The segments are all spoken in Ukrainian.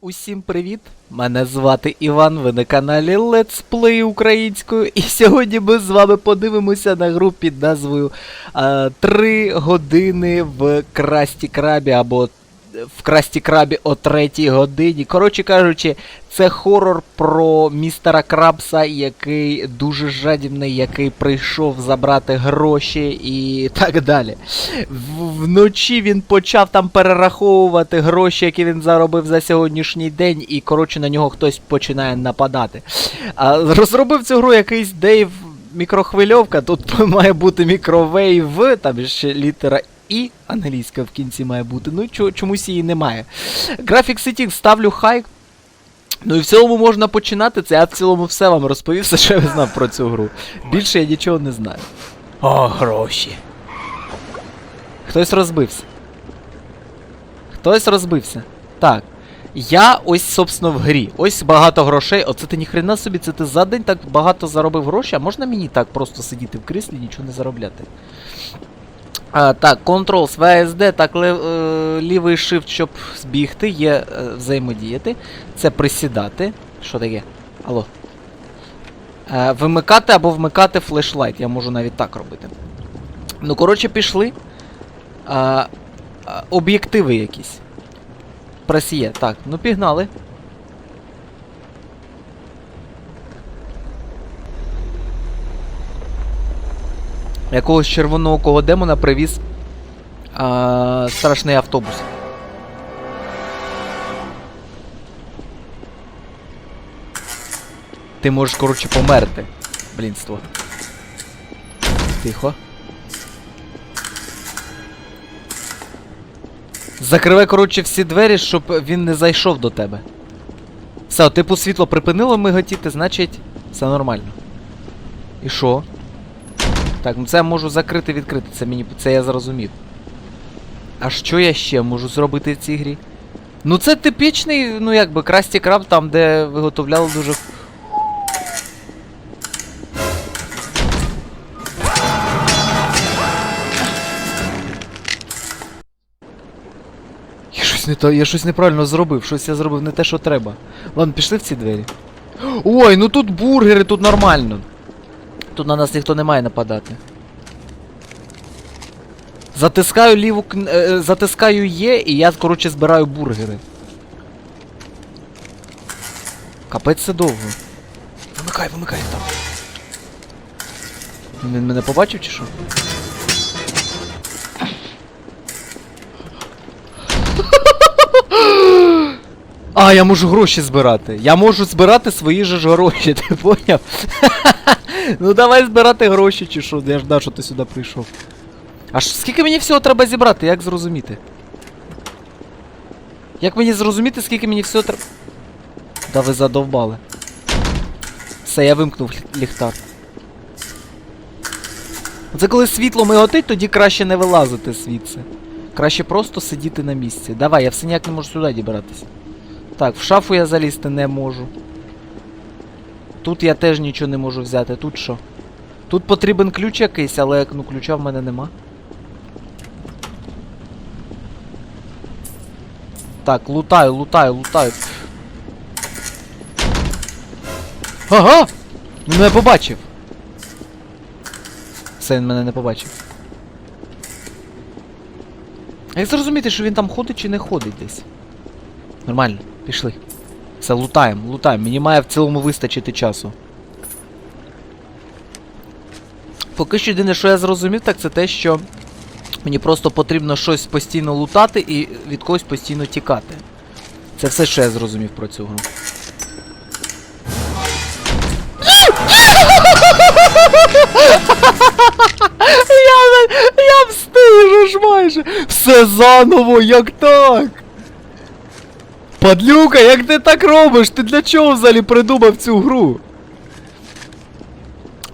Усім привіт! Мене звати Іван, ви на каналі Let's Play українською. І сьогодні ми з вами подивимося на гру під назвою Три 3 години в Красті Крабі або в Красті Крабі о 3 годині. Коротше кажучи, це хорор про містера Крабса, який дуже жадібний, який прийшов забрати гроші і так далі. Вночі він почав там перераховувати гроші, які він заробив за сьогоднішній день, і коротше на нього хтось починає нападати. А, розробив цю гру якийсь Дейв мікрохвильовка, тут має бути мікровейв, там ще літера І англійська в кінці має бути. Ну чо- чомусь її немає. Графік сетінг ставлю хай. Ну і в цілому можна починати це. Я в цілому все вам розповів, все, що я знав про цю гру. Більше я нічого не знаю. О, гроші. Хтось розбився. Хтось розбився. Так. Я ось, собственно, в грі. Ось багато грошей. Оце ти ніхрена собі, це ти за день так багато заробив грошей, а можна мені так просто сидіти в кріслі і нічого не заробляти? А, так, Ctrl з VSD, так, лев, е, лівий shift, щоб збігти, є е, взаємодіяти. Це присідати. Що таке? Алло. Е, вимикати або вмикати флешлайт. Я можу навіть так робити. Ну, коротше, пішли. А, а, об'єктиви якісь. Пресіє. Так, ну пігнали. Якогось червоноокого демона привіз а, страшний автобус. Ти можеш, коротше, померти. Блінство. Тихо. Закривай, коротше, всі двері, щоб він не зайшов до тебе. Все, типу світло припинило миготіти, значить, все нормально. І що? Так, ну це можу закрити відкрити, це мені це я зрозумів. А що я ще можу зробити в цій грі? Ну це типічний, ну якби Красті Краб, там, де виготовляли дуже. Я щось не то, я щось неправильно зробив, щось я зробив не те, що треба. Ладно, пішли в ці двері. Ой, ну тут бургери, тут нормально. Тут на нас ніхто не має нападати. Затискаю ліву кн... е, затискаю Є, і я, коротше, збираю бургери. Капець це довго. Вимикай, вимикай там. Він мене побачив чи що? А, я можу гроші збирати. Я можу збирати свої же ж гроші, ти поняв? ну давай збирати гроші, чи що? Я ж знав, що ти сюди прийшов. А ж скільки мені всього треба зібрати, як зрозуміти? Як мені зрозуміти, скільки мені всього треба. Да ви задовбали. Все, я вимкнув ліхтар. Це коли світло миготить, тоді краще не вилазити звідси. Краще просто сидіти на місці. Давай, я все ніяк не можу сюди дібратися. Так, в шафу я залізти не можу. Тут я теж нічого не можу взяти. Тут що? Тут потрібен ключ якийсь, але ну ключа в мене нема. Так, лутаю, лутаю, лутаю. Ага! Він мене побачив. Все, він мене не побачив. Як зрозуміти, що він там ходить чи не ходить десь? Нормально, пішли. Все, лутаємо, лутаємо. Мені має в цілому вистачити часу. Поки що єдине, що я зрозумів, так це те, що мені просто потрібно щось постійно лутати і від когось постійно тікати. Це все, що я зрозумів про цю гру. Я, я встиг ж майже! Все заново, як так? Падлюка, як ти так робиш? Ти для чого взагалі придумав цю гру?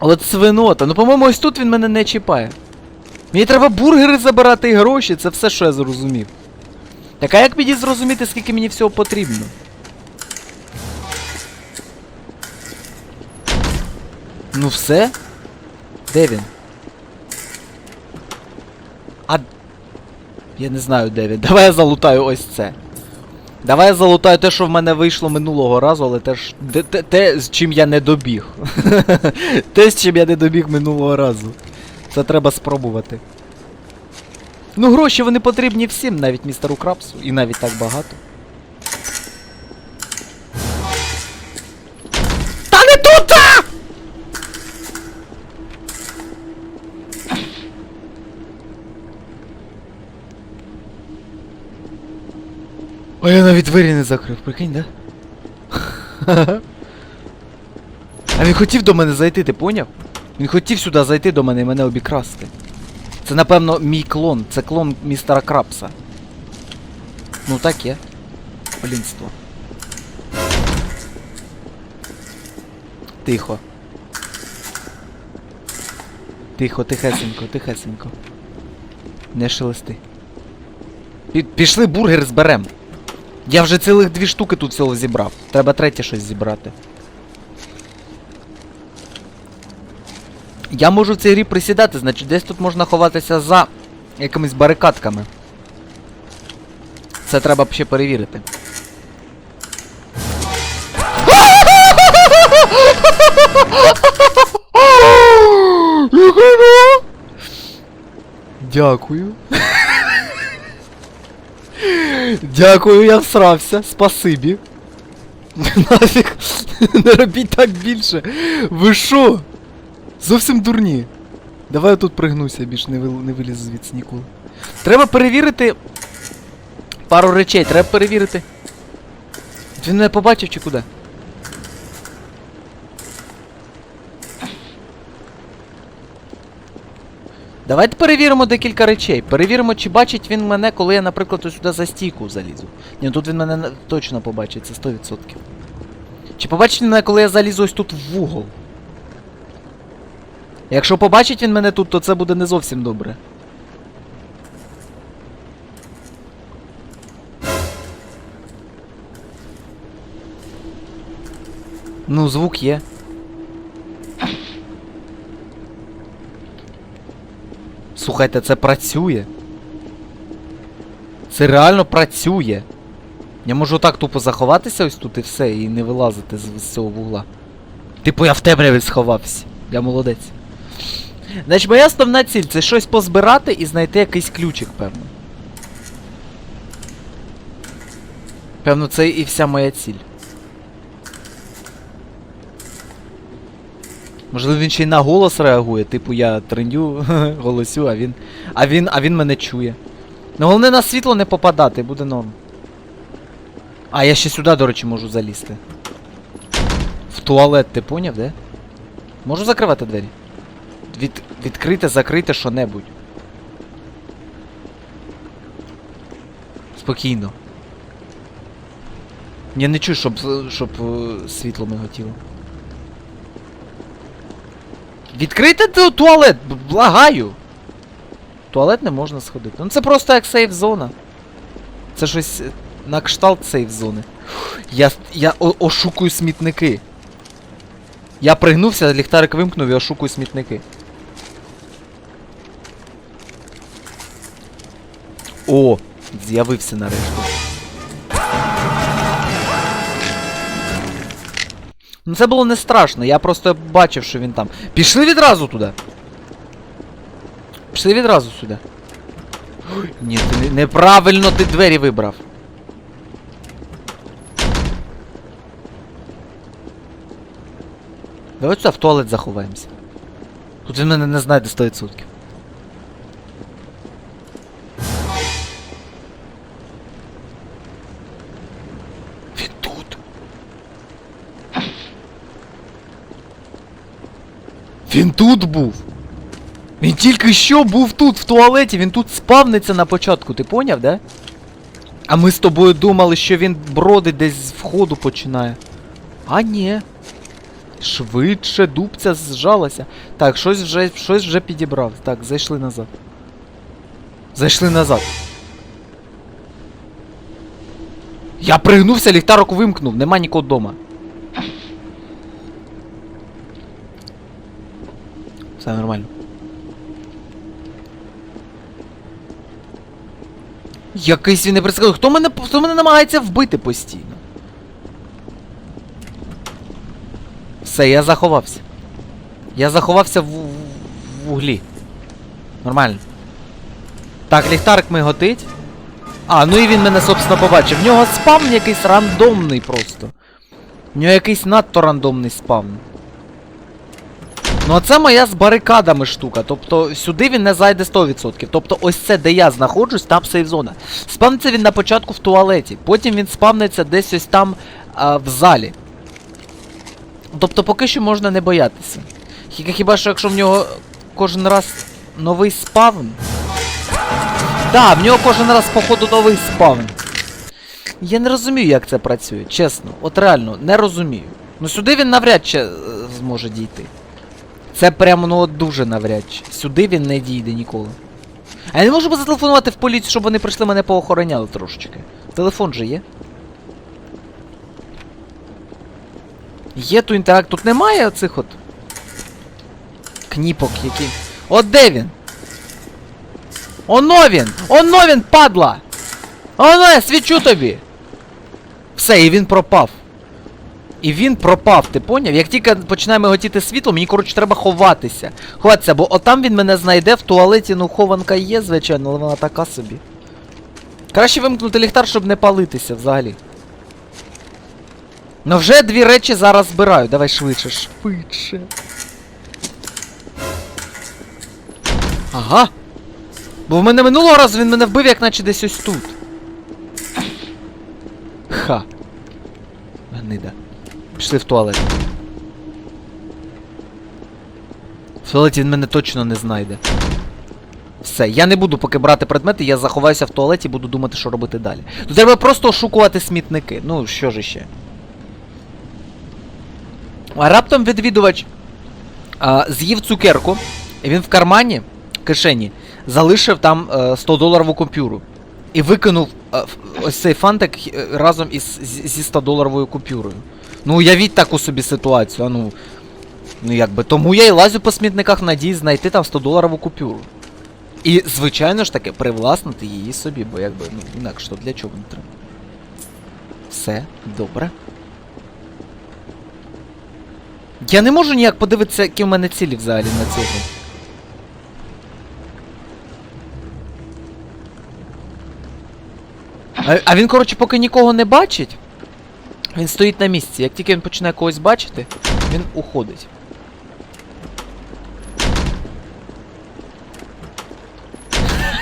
От свинота. Ну, по-моєму, ось тут він мене не чіпає. Мені треба бургери забирати і гроші, це все, що я зрозумів. Так а як мені зрозуміти, скільки мені всього потрібно? Ну все? Де він? А. Я не знаю, де він. Давай я залутаю ось це. Давай я залутаю те, що в мене вийшло минулого разу, але теж те, те, те, з чим я не добіг. те, з чим я не добіг минулого разу. Це треба спробувати. Ну, гроші вони потрібні всім, навіть містеру Крапсу, і навіть так багато. Та не тут! а! А я навіть двері не закрив, прикинь, да? А він хотів до мене зайти, ти поняв? Він хотів сюди зайти до мене і мене обікрасти. Це, напевно, мій клон. Це клон містера Крапса. Ну так є. Блінство. Тихо. Тихо, тихесенько, тихесенько. Не шелести. Пішли бургер зберем. Я вже цілих дві штуки тут всього зібрав. Треба третє щось зібрати. Я можу в цій грі присідати, значить десь тут можна ховатися за якимись барикадками. Це треба ще перевірити. Дякую. Дякую, я всрався. Спасибі. Нафіг. Не робіть так більше. Ви що? Зовсім дурні. Давай я тут пригнуся, більш не, вил... не виліз звідси ніколи. Треба перевірити. Пару речей, треба перевірити. Він мене побачив чи куди? Давайте перевіримо декілька речей. Перевіримо, чи бачить він мене, коли я, наприклад, сюди за стійку залізу. Ні, тут він мене точно побачить, це 100%. Чи побачить мене, коли я залізу ось тут в вугол? Якщо побачить він мене тут, то це буде не зовсім добре. Ну, звук є. Слухайте, це працює. Це реально працює. Я можу так тупо заховатися ось тут і все, і не вилазити з, з цього вугла. Типу я в темряві сховався. Я молодець. Значить, моя основна ціль це щось позбирати і знайти якийсь ключик, певно. Певно, це і вся моя ціль. Можливо, він ще й на голос реагує, типу я трендю, голосю, а він. А він. А він мене чує. Ну головне на світло не попадати, буде норм. А, я ще сюди, до речі, можу залізти. В туалет, ти поняв, де? Можу закривати двері? Від, відкрити, закрити що-небудь. Спокійно. Я не чую, щоб, щоб е, світло миготіло. Відкрити туалет, благаю. Туалет не можна сходити. Ну це просто як сейф зона. Це щось е, на кшталт сейф зони. Я, я ошукую смітники. Я пригнувся, ліхтарик вимкнув і ошукую смітники. О, з'явився нарешті. Ну це було не страшно, я просто бачив, що він там. Пішли відразу туди. Пішли відразу сюди. Ні, ти неправильно ти двері вибрав. Давай сюди в туалет заховаємося. Тут він мене не знайде 100%. Він тут був. Він тільки що був тут, в туалеті, він тут спавниться на початку, ти поняв, да? А ми з тобою думали, що він бродить десь з входу починає. А ні. Швидше дубця зжалася. Так, щось вже щось вже підібрав. Так, зайшли назад. Зайшли назад. Я пригнувся, ліхтарок вимкнув, нема нікого вдома. Все нормально. Якийсь він непредсказуємий. Хто мене, хто мене намагається вбити постійно? Все, я заховався. Я заховався в, в, в углі. Нормально. Так, ліхтарик мій готить. А, ну і він мене, собственно, побачив. В нього спавн якийсь рандомний просто. В нього якийсь надто рандомний спавн. Ну, а це моя з барикадами штука. Тобто сюди він не зайде 100%. Тобто ось це, де я знаходжусь, там сейф-зона. Спавниться він на початку в туалеті. Потім він спавниться десь ось там а, в залі. Тобто поки що можна не боятися. Хіба, хіба що якщо в нього кожен раз новий спавн. Так, в нього кожен раз, походу, новий спавн. Я не розумію, як це працює, чесно. От реально, не розумію. Ну сюди він навряд чи е, зможе дійти. Це прямо ну дуже навряд чи. Сюди він не дійде ніколи. А я не можу зателефонувати в поліцію, щоб вони прийшли мене поохороняли трошечки. Телефон же є. Є ту інтеракт. Тут немає оцих от. Кніпок, які. От де він? Оно він! Оно він, падла! Оно, я свічу тобі! Все, і він пропав. І він пропав, ти поняв? Як тільки починає миготіти світло, мені, коротше, треба ховатися. Ховатися, бо отам він мене знайде в туалеті, ну хованка є, звичайно, але вона така собі. Краще вимкнути ліхтар, щоб не палитися взагалі. Ну вже дві речі зараз збираю. Давай швидше, швидше. Ага. Бо в мене минулого разу він мене вбив, як наче десь ось тут. Ха. Гнида. Пішли в туалет. В туалеті він мене точно не знайде. Все, я не буду поки брати предмети, я заховаюся в туалеті і буду думати, що робити далі. Тут треба просто ошукувати смітники. Ну, що ж іще. А раптом відвідувач а, з'їв цукерку, і він в кармані, кишені, залишив там е, 100 доларову купюру. І викинув е, ф- ось цей фантик е, разом із, зі 100 доларовою купюрою. Ну, уявіть таку собі ситуацію, а ну. Ну якби. Тому я і лазю по смітниках в надії знайти там 100 доларову купюру. І, звичайно ж таки, привласнити її собі, бо якби, ну, інакше то для чого не треба. Все, добре. Я не можу ніяк подивитися, які в мене цілі взагалі на цього. А, а він, коротше, поки нікого не бачить, він стоїть на місці. Як тільки він починає когось бачити, він уходить.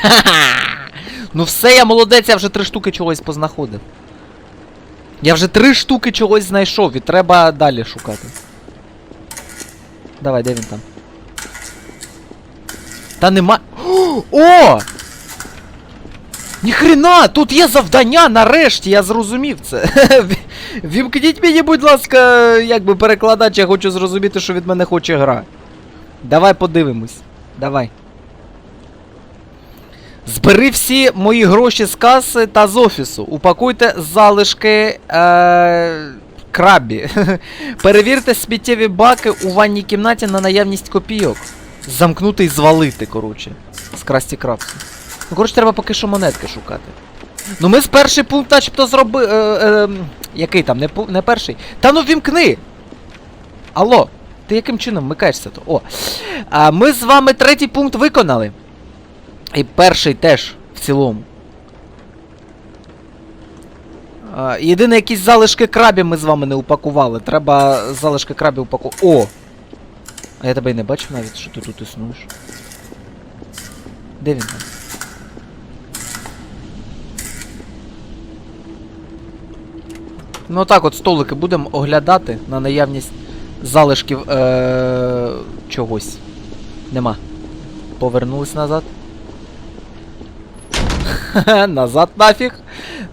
Ну все, я молодець, я вже три штуки чогось познаходив. Я вже три штуки чогось знайшов і треба далі шукати. Давай, де він там? Та нема. О! Ніхрена! Тут є завдання нарешті, я зрозумів це. Ві- Вімкніть мені, будь ласка, якби перекладач, я хочу зрозуміти, що від мене хоче гра. Давай подивимось. Давай. Збери всі мої гроші з каси та з офісу. Упакуйте залишки е- крабі. Перевірте сміттєві баки у ванній кімнаті на наявність копійок. Замкнути і звалити, коротше. З красті крабсу. Ну, коротше, треба поки що монетки шукати. Ну ми з перший пункт начебто зроби. Е, е, який там, не, не перший. Та ну вімкни! Алло, ти яким чином вмикаєшся то? О. А, ми з вами третій пункт виконали. І перший теж в цілому. А, єдине, якісь залишки крабів ми з вами не упакували. Треба залишки крабів упакувати. О! А я тебе і не бачив навіть, що ти тут існуєш. Де він там? Ну так от столики будемо оглядати на наявність залишків е- чогось. Нема. Повернулись назад. Назад нафіг.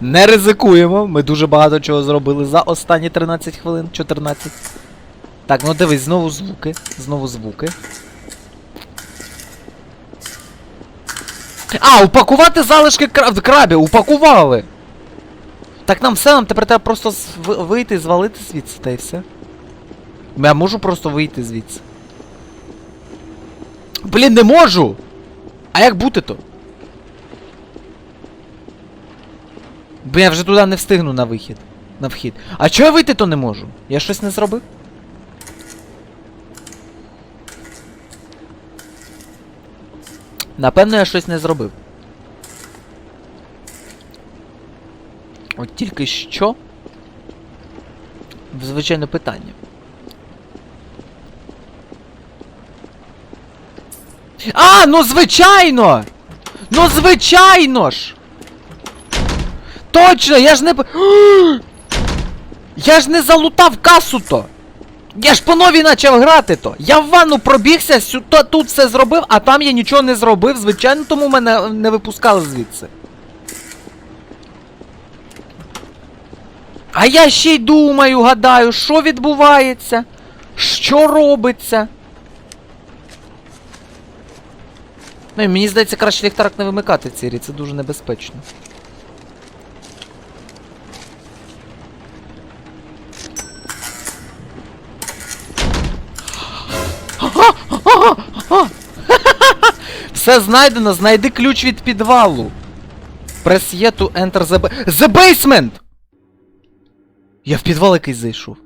Не ризикуємо. Ми дуже багато чого зробили за останні 13 хвилин, 14. Так, ну дивись, знову звуки. Знову звуки. А, упакувати залишки кра... крабі, упакували! Так нам все, нам тепер треба просто вийти, звалити звідси, та й все. Я можу просто вийти звідси. Блін, не можу! А як бути то? Бо я вже туди не встигну на вихід. На вхід. А чого я вийти то не можу? Я щось не зробив? Напевно, я щось не зробив. От тільки що? Звичайне питання. А, ну звичайно! Ну звичайно ж! Точно, я ж не. Я ж не залутав касу то! Я ж по новій почав грати то! Я в ванну пробігся, сю- то- тут все зробив, а там я нічого не зробив, звичайно, тому мене не випускали звідси. А я ще й думаю, гадаю, що відбувається? Що робиться? Ну і мені здається, краще ліхтарик не вимикати в цій грі, це дуже небезпечно. Все знайдено, знайди ключ від підвалу. E to enter the The basement! Я в підвал якийсь зайшов.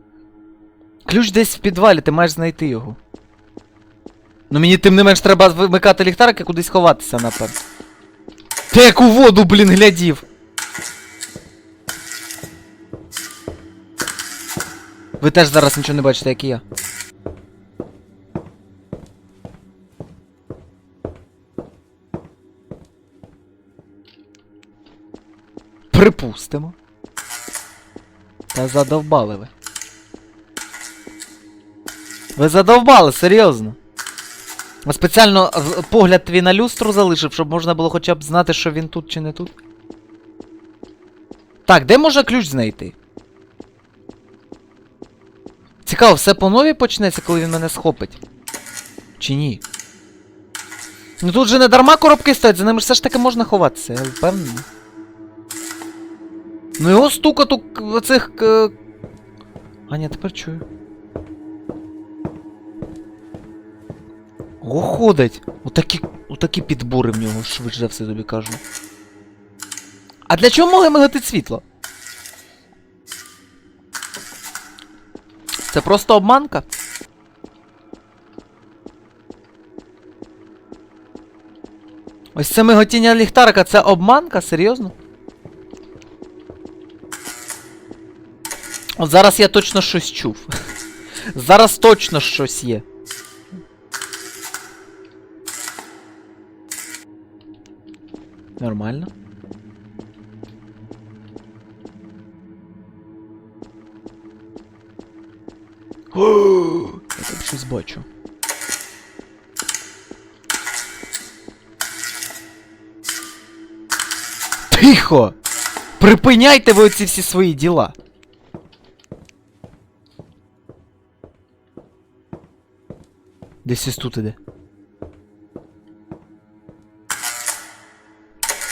Ключ десь в підвалі, ти маєш знайти його. Ну мені тим не менш треба вимикати ліхтарик і кудись ховатися, напевно. Ти як у воду, блін, глядів. Ви теж зараз нічого не бачите, як і я. Припустимо. Та задовбали ви. Ви задовбали, серйозно. Спеціально погляд твій на люстру залишив, щоб можна було хоча б знати, що він тут чи не тут. Так, де можна ключ знайти? Цікаво, все по новій почнеться, коли він мене схопить. Чи ні? Ну тут же не дарма коробки стоять, за ними все ж таки можна ховатися, я впевнений. Ну його стукоту к- оцих. А ні, тепер чую. О, ходить! Отакі, отакі підбори в нього, швидше все тобі кажу. А для чого могли мигати світло? Це просто обманка? Ось це миготіння ліхтарика, це обманка? Серйозно? От зараз я точно щось чув. Зараз точно щось є. Нормально. О, Я там щось бачу. Тихо! Припиняйте ви оці всі свої діла. Десь ось тут іде.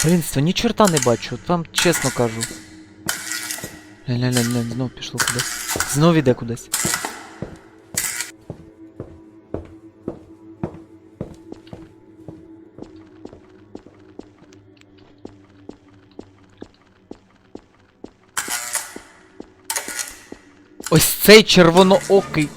Блінство, ні чорта не бачу, от вам чесно кажу. Ля-ля-ля, знов пішло кудись. Знов іде кудись. Ось цей червоноокий.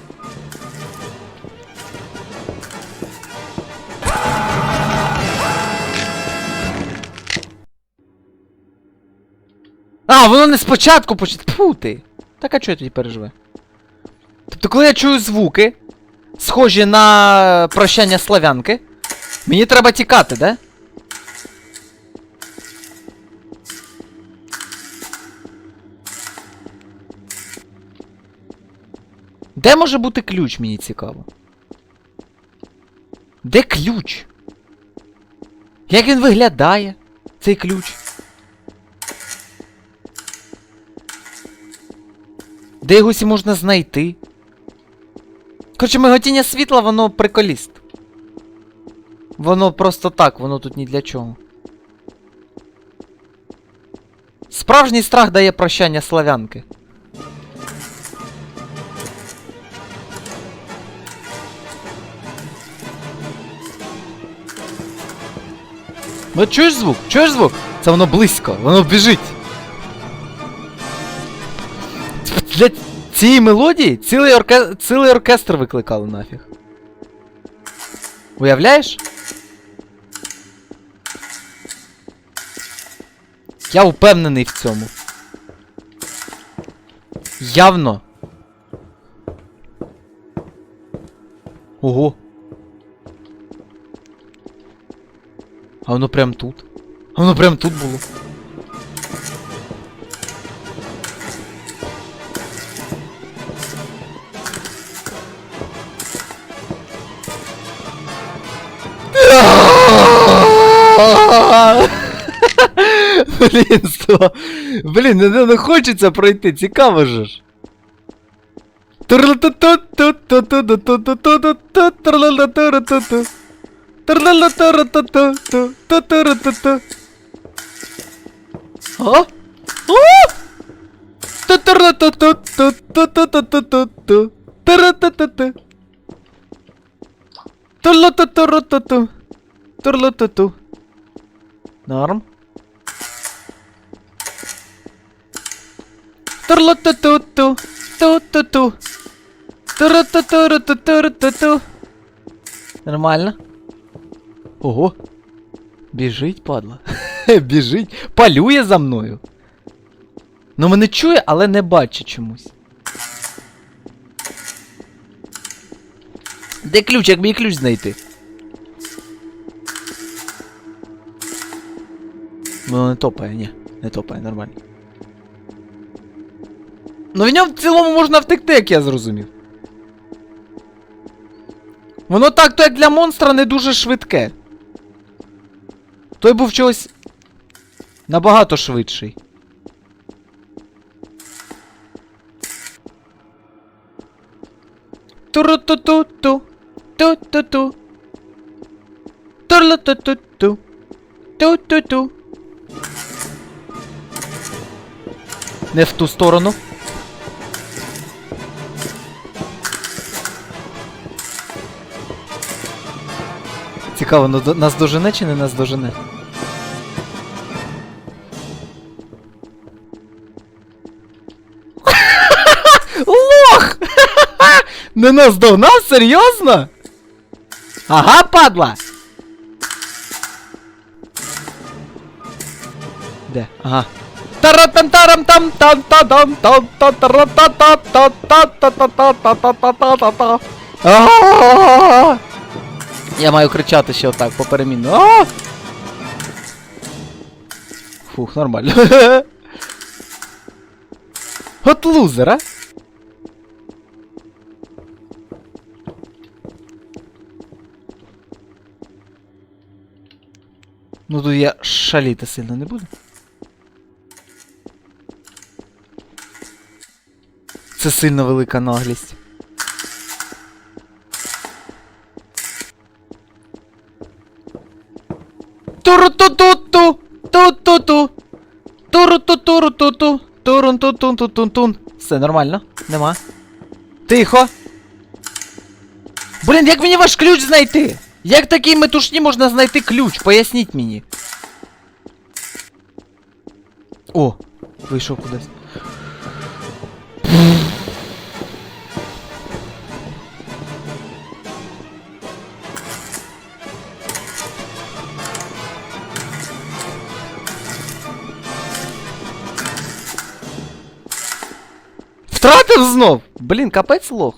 Воно не спочатку почне. Тьфу ти. Так а чого я тоді переживаю? Тобто, коли я чую звуки, схожі на прощання славянки, мені треба тікати, да? Де може бути ключ, мені цікаво? Де ключ? Як він виглядає, цей ключ? Де його сі можна знайти? Коротше, миготіння світла, воно приколіст. Воно просто так, воно тут ні для чого. Справжній страх дає прощання славянки. Ну чуєш звук? Чуєш звук? Це воно близько, воно біжить. Для цієї мелодії цілий, орке... цілий оркестр викликали нафіг. Уявляєш? Я впевнений в цьому. Явно. Ого. А воно прям тут. А воно прям тут було. Блін, сто. Блін, не, не хочеться пройти, цікаво же ж. А? Турлу-ту-ту. Норм. Турлу-ту-ту-ту. Ту-ту-ту. Туру-ту-туру-ту-туру-ту-ту. Нормально. Ого. Біжить, падла. Біжить. Палює за мною. Ну мене чує, але не бачить чомусь. Де ключ, як мій ключ знайти? Ну не топає, ні. Не топає, нормально. Ну в ньому в цілому можна втекти, як я зрозумів. Воно так, то як для монстра не дуже швидке. Той був чогось набагато швидший. Туру-ту-ту-ту. Ту-ту-ту. Турлу-ту-ту-ту. Ту-ту-ту. Не в ту сторону. Цікаво, ну, нас дожене чи не нас дожене? Лох! Не нас догнав? Серйозно? Ага, падла! Де? Ага. Таратам тарам там там та дам там та та та та та та та та та та та та та! Я маю кричати ще отак поперемінно. А! Фух, нормально. От лузер, а? Ну тут я шаліти сильно не буду. Це сильно велика наглість. Туру-ту-ту-ту! Ту-ту-ту! Туру-ту-туру-ту-ту! Турун-ту-тун-ту-тун-тун. Все нормально, нема. Тихо. Блін, як мені ваш ключ знайти? Як такій метушні можна знайти ключ? Поясніть мені. О, вийшов кудись. знов! Блін, капець лох.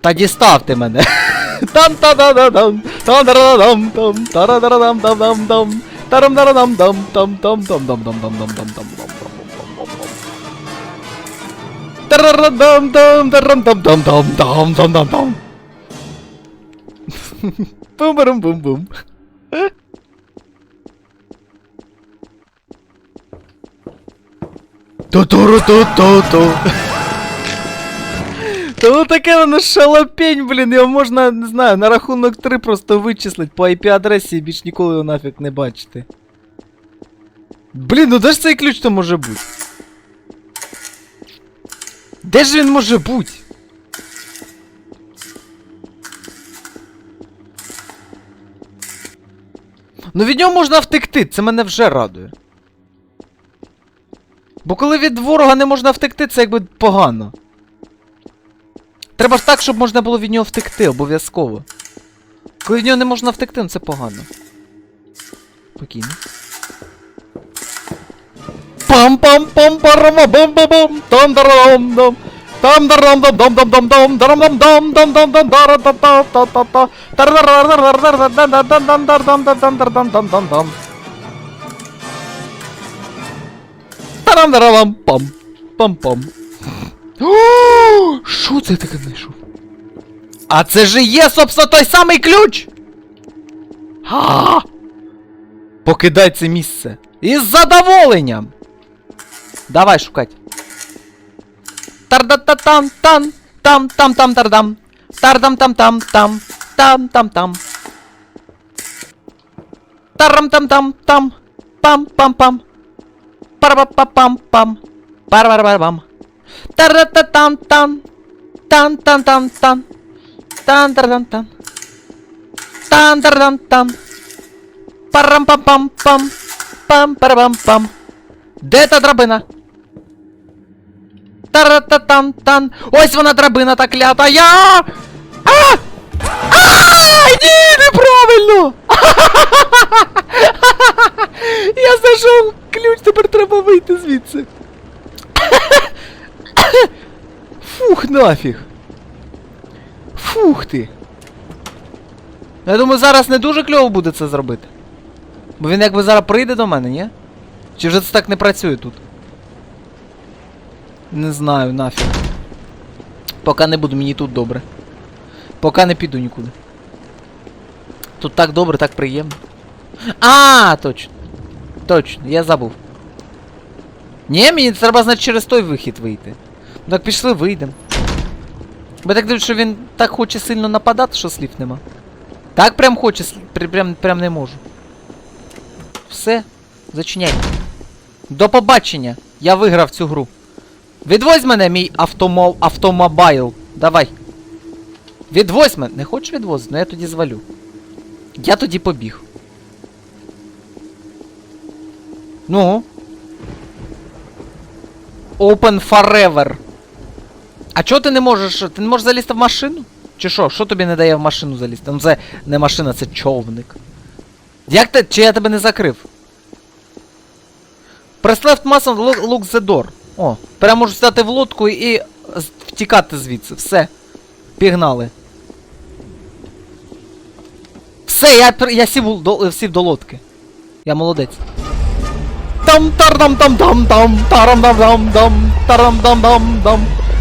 Та діставте мене. там та да да дам там да дам там та да дам дам дам дам тарам да дам дам там там там дам дам дам дам дам дам дам тарам дам дам тарам дам дам дам дам дам дам дам бум бум бум бум Ту-туру-ту-ту-ту. Та ну таке воно шалопень, блін, його можна, не знаю, на рахунок 3 просто вичислить по IP-адресі і більш ніколи його нафіг не бачити. Блін, ну де ж цей ключ то може бути? Де ж він може бути? Ну від нього можна втекти, це мене вже радує. Бо коли від ворога не можна втекти, це якби погано. Треба ж так, щоб можна було від нього втекти, обов'язково. Коли від нього не можна втекти, ну це погано. Спокійно. пам пам пам парама бам бам бам там дарам дам там дарам дам дам дам дам дам дарам дам дам дам дам дам дара та та та та та тар дар дар дар дар дар дар дар дар дар дам дар дам дар дам дам дам дам тарам дарам пам пам пам Що це таке знайшов? А це же є, собственно, той самий ключ! А! Покидай це місце. Із задоволенням! Давай шукать. Тардататам там там там там тардам. Тардам там там там там там там. Тарам там там там пам пам пам. Пара-па-пам-пам. Пара-пара-пам. Тара-та-там-там. Тан-тан-там-там. Тан-тара-там-там. Тан-тара-там-там. Парам-пам-пам-пам. Пам-пара-пам-пам. Де та драбина? Тара-та-там-тан. Ось вона драбина та клята. Я! А! А! Нафіг. Фух ти. Я думаю, зараз не дуже кльово буде це зробити. Бо він якби зараз прийде до мене, ні? Чи вже це так не працює тут? Не знаю, нафіг. Поки не буду, мені тут добре. Поки не піду нікуди. Тут так добре, так приємно. А, точно. Точно, я забув. Ні, мені треба, значить, через той вихід вийти. Ну так пішли, вийдемо. Бо так дивлюсь, що він так хоче сильно нападати, що слів нема. Так прям хоче, прям, прям, не можу. Все, зачиняй. До побачення. Я виграв цю гру. Відвозь мене, мій автомо... автомобайл. Давай. Відвозь мене. Не хочеш відвозити? Ну я тоді звалю. Я тоді побіг. Ну. Open forever. А чого ти не можеш. Ти не можеш залізти в машину? Чи що? Що тобі не дає в машину залізти? Ну це не машина, це човник. Як ти. Чи я тебе не закрив? Press left muscle look, the door. О, тепер можу стати в лодку і втікати звідси. Все. Пігнали. Все, я, я сів, до, сів до лодки. Я молодець. Там тарам там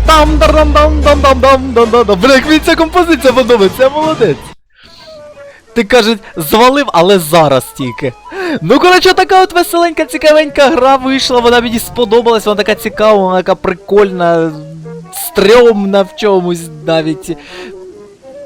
там дам дам дам дам дам дам дам дам Бля, як мені ця композиція подобається, молодець. Ти кажуть, звалив, але зараз тільки. Ну, коротше, така от веселенька, цікавенька гра вийшла, вона мені сподобалась, вона така цікава, вона така прикольна, стрьомна в чомусь навіть.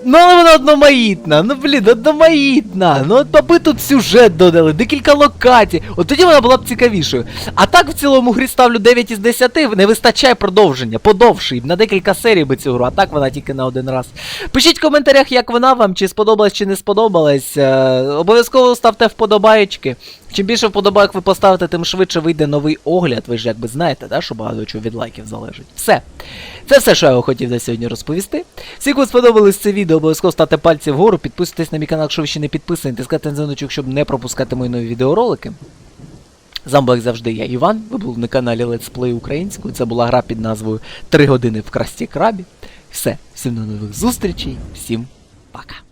Ну, але вона одноманітна, ну блін, одноманітна. Ну от аби тут сюжет додали, декілька локацій. От тоді вона була б цікавішою. А так в цілому грі ставлю 9 із 10, не вистачає продовження, подовший, на декілька серій би цю гру, а так вона тільки на один раз. Пишіть в коментарях, як вона вам, чи сподобалась, чи не сподобалась. Е, обов'язково ставте вподобаєчки. Чим більше вподобайок ви поставите, тим швидше вийде новий огляд. Ви ж якби знаєте, да, що багато чого від лайків залежить. Все. Це все, що я хотів на сьогодні розповісти. Всі, кому сподобалось це відео, обов'язково ставте пальці вгору, підписуйтесь на мій канал, якщо ви ще не підписані, тискайте на дзвіночок, щоб не пропускати мої нові відеоролики. З вами, як завжди, я Іван. Ви були на каналі Let's Play українською. Це була гра під назвою 3 години в красті крабі. Все, всім до нових зустрічей, всім пока.